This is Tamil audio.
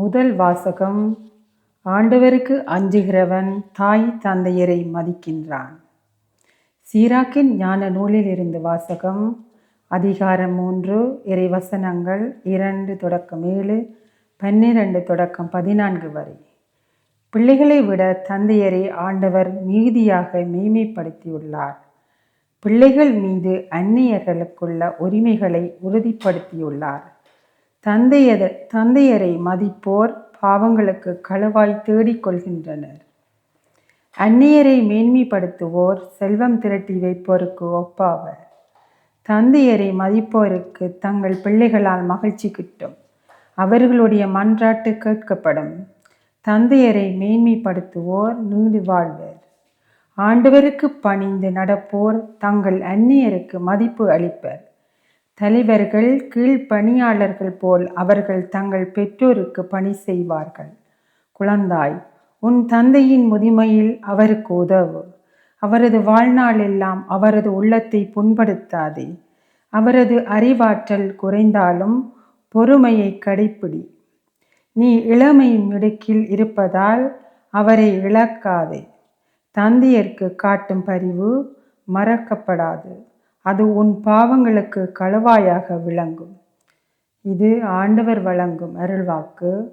முதல் வாசகம் ஆண்டவருக்கு அஞ்சுகிறவன் தாய் தந்தையரை மதிக்கின்றான். சீராக்கின் ஞான நூலிலிருந்து வாசகம் அதிகாரம் மூன்று இறைவசனங்கள் இரண்டு தொடக்கம் ஏழு பன்னிரண்டு தொடக்கம் பதினான்கு வரை. பிள்ளைகளை விட தந்தையரை ஆண்டவர் மீதியாக மேய்மைப்படுத்தியுள்ளார் பிள்ளைகள் மீது அந்நியர்களுக்குள்ள உரிமைகளை உறுதிப்படுத்தியுள்ளார். தந்தையர் தந்தையரை மதிப்போர் பாவங்களுக்கு களவாய் தேடிக்கொள்கின்றனர் அந்நியரை மேன்மைப்படுத்துவோர் செல்வம் திரட்டி வைப்போருக்கு ஒப்பாவர். தந்தையரை மதிப்போருக்கு தங்கள் பிள்ளைகளால் மகிழ்ச்சி கிட்டும். அவர்களுடைய மன்றாட்டு கேட்கப்படும். தந்தையரை மேன்மைப்படுத்துவோர் நீடு வாழ்வர். ஆண்டவருக்கு பணிந்து நடப்போர் தங்கள் அந்நியருக்கு மதிப்பு அளிப்பர். தலைவர்கள் கீழ்ப்பணியாளர்கள் போல் அவர்கள் தங்கள் பெற்றோருக்கு பணி செய்வார்கள். குழந்தாய் உன் தந்தையின் முதுமையில் அவருக்கு உதவு. அவரது வாழ்நாளெல்லாம் அவரது உள்ளத்தை புண்படுத்தாதே. அவரது அறிவாற்றல் குறைந்தாலும் பொறுமையை கடைப்பிடி. நீ இளமை மிடுக்கில் இருப்பதால் அவரை இழக்காதே. தந்தையர்க்கு காட்டும் பரிவு மறக்கப்படாது. அது உன் பாவங்களுக்கு களவாயாக விளங்கும். இது ஆண்டவர் வழங்கும் அருள்வாக்கு.